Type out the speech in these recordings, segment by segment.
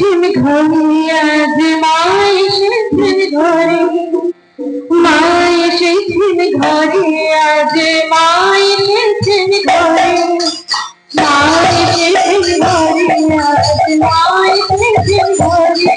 এসেছেন ঘরে আজ মা এসেছেন ঘরে। মা এসেছেন ঘরে আজ মা এসেছেন ঘরে। মা এসেছেন ঘরে আজ মা এসেছেন ঘরে।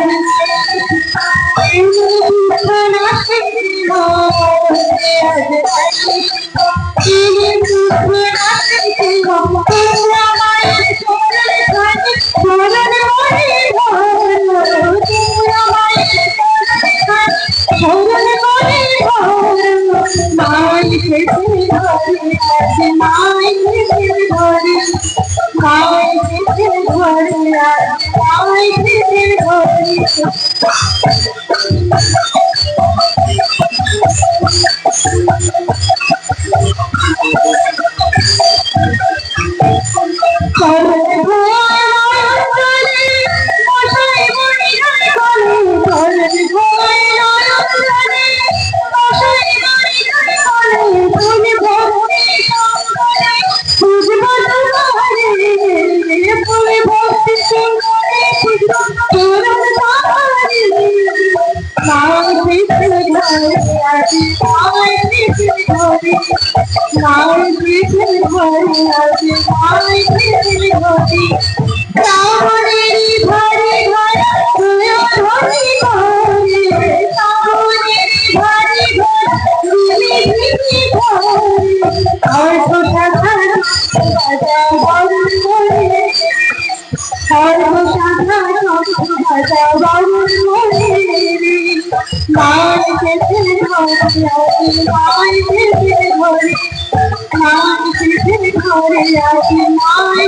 ধরে ধরে ধরে শ্রাবণেরই ঘরে ঘরে তুইও ধরি ঘরে শ্রাবণেরই ঘরে ঘরে তুমি ভিড়ি ঘরে অর্ধ শাখা বাজা বরণ করে শাখা বাজা বরণ করে মায় শেষে ঘরে আজ মায় শেষে ঘরে Gloria, in my